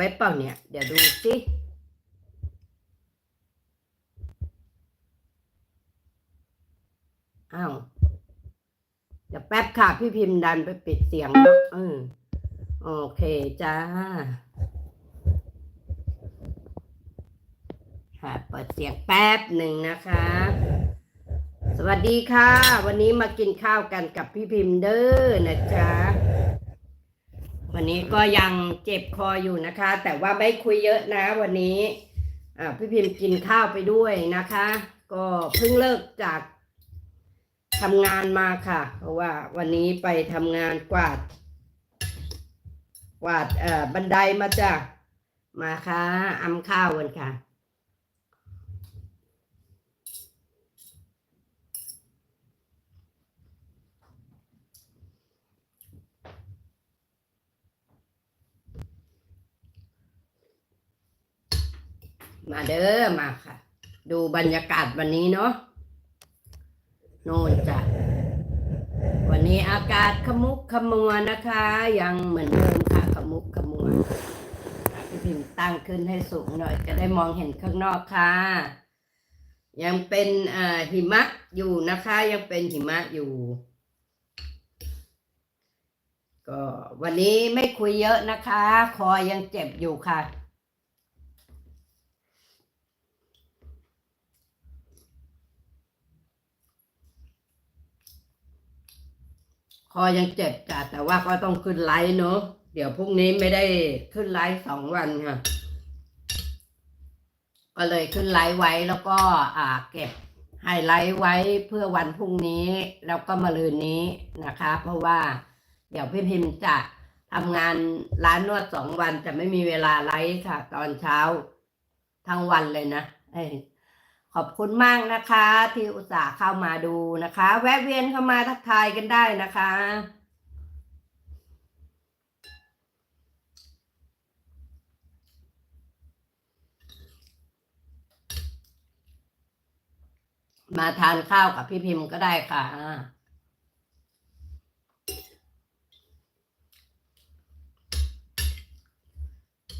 ไว้เปล่าเนี่ย เดี๋ยวดูสิอ้าวเดี๋ยวแป๊บค่ะ พี่พิมพ์ดันไปปิดเสียงเนอะเออโอเคจ้าค่ะเปิดเสียงแป๊บหนึ่งนะคะ สวัสดีค่ะ วันนี้มากินข้าวกันกับพี่พิมพ์เด้อนะจ๊ะ วันนี้ก็ยังเจ็บคออยู่นะคะ แต่ว่าไม่คุยเยอะนะ วันนี้พี่พิมพ์กินข้าวไปด้วยนะคะ ก็เพิ่งเลิกจากทำงานมาค่ะ เพราะว่าวันนี้ไปทำงานกวาด กวาดเอ่อบันไดมาจ้ะมาค่ะอำข้าวกันค่ะ มาเด้อมาค่ะ ดูบรรยากาศวันนี้เนาะโน่นจ้ะวันนี้อากาศขมุกขมัวนะคะ ยังเหมือนเดิมค่ะขมุกขมัวพี่พิมพ์ตั้งขึ้นให้สูงหน่อย จะได้มองเห็นข้างนอกค่ะ ยังเป็นหิมะอยู่นะคะ ยังเป็นหิมะอยู่ ก็วันนี้ไม่คุยเยอะนะคะ คอยังเจ็บอยู่ค่ะ คอยังเจ็บจ้ะแต่ว่าก็ต้องขึ้นไลฟ์เนอะเดี๋ยวพรุ่งนี้ไม่ได้ขึ้นไลฟ์สองวันค่ะ ก็เลยขึ้นไลฟ์ไว้แล้วก็อ่าเก็บไฮไลท์ไว้เพื่อวันพรุ่งนี้ แล้วก็มาลืนนี้นะคะ เพราะว่าเดี๋ยวพี่พิมพ์จะทำงานร้านนวดสองวันจะไม่มีเวลาไลฟ์ค่ะ ตอนเช้าทั้งวันเลยนะเอ ขอบคุณมากนะคะ ที่อุตส่าห์เข้ามาดูนะคะ แวะเวียนเข้ามาทักทายกันได้นะคะมาทานข้าวกับพี่พิมพ์ก็ได้ค่ะ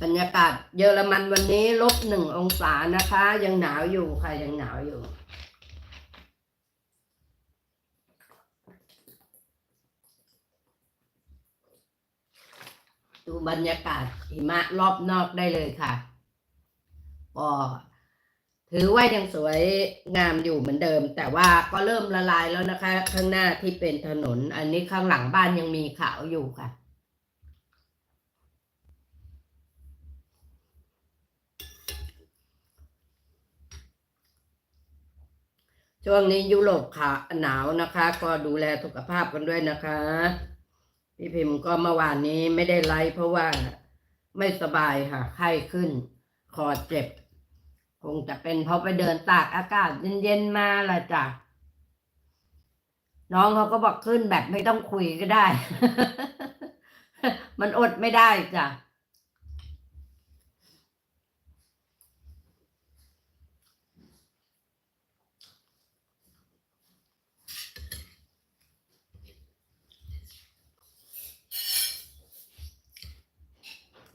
บรรยากาศเยอรมันวันนี้ลบหนึ่งองศานะคะ ยังหนาวอยู่ค่ะยังหนาวอยู่ดูบรรยากาศหิมะรอบนอกได้เลยค่ะก็ถือว่ายังสวยงามอยู่เหมือนเดิม แต่ว่าก็เริ่มละลายแล้วนะคะ ข้างหน้าที่เป็นถนน อันนี้ข้างหลังบ้านยังมีขาวอยู่ค่ะ ช่วงนี้ยุโรปขาหนาวนะคะ ก็ดูแลสุขภาพกันด้วยนะคะ พี่พิมพ์ก็เมื่อวานนี้ไม่ได้ไลฟ์เพราะว่าไม่สบายค่ะไข้ขึ้น คอเจ็บ คงจะเป็นเพราะไปเดินตากอากาศเย็นๆมาละจ้ะน้องเขาก็บอกขึ้นแบบไม่ต้องคุยก็ได้ มันอดไม่ได้จ้ะ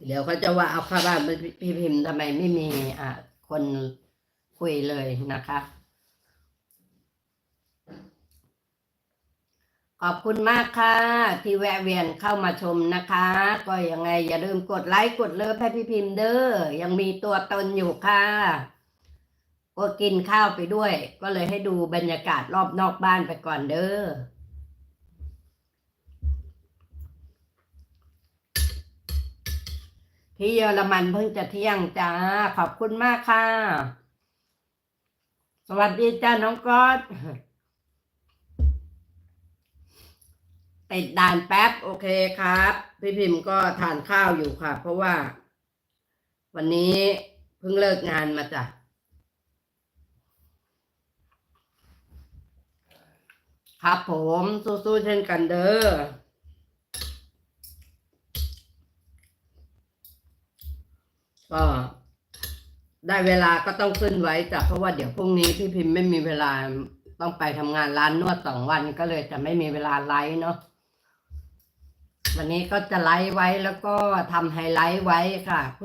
เดี๋ยวเขาจะว่าเอาเข้าบ้านพี่พิมพ์ทำไมไม่มีอ่าคนคุยเลยนะคะ ขอบคุณมากค่ะ ที่แวะเวียนเข้ามาชมนะคะ ก็ยังไงอย่าลืมกดไลค์กดเลิฟให้พี่พิมพ์เด้อยังมีตัวตนอยู่ค่ะก็กินข้าวไปด้วย ก็เลยให้ดูบรรยากาศรอบนอกบ้านไปก่อนเด้อ ที่เยอรมันเพิ่งจะเที่ยงจ้า ขอบคุณมากค่ะ สวัสดีจ้าน้องก๊อตติดด่านแป๊บโอเคครับ พี่พิมพ์ก็ทานข้าวอยู่ค่ะ เพราะว่า วันนี้เพิ่งเลิกงานมาจ้ะครับผมสู้ๆเช่นกันเด้อ ก็ได้เวลาก็ต้องขึ้นไว้จ้ะเพราะว่าเดี๋ยวพรุ่งนี้พี่พิมพ์ไม่มีเวลาต้องไปทำงานร้านนวดสองวันก็เลยจะไม่มีเวลาไลฟ์เนาะวันนี้ก็จะไลฟ์ไว้แล้วก็ทำไฮไลท์ไว้ค่ะ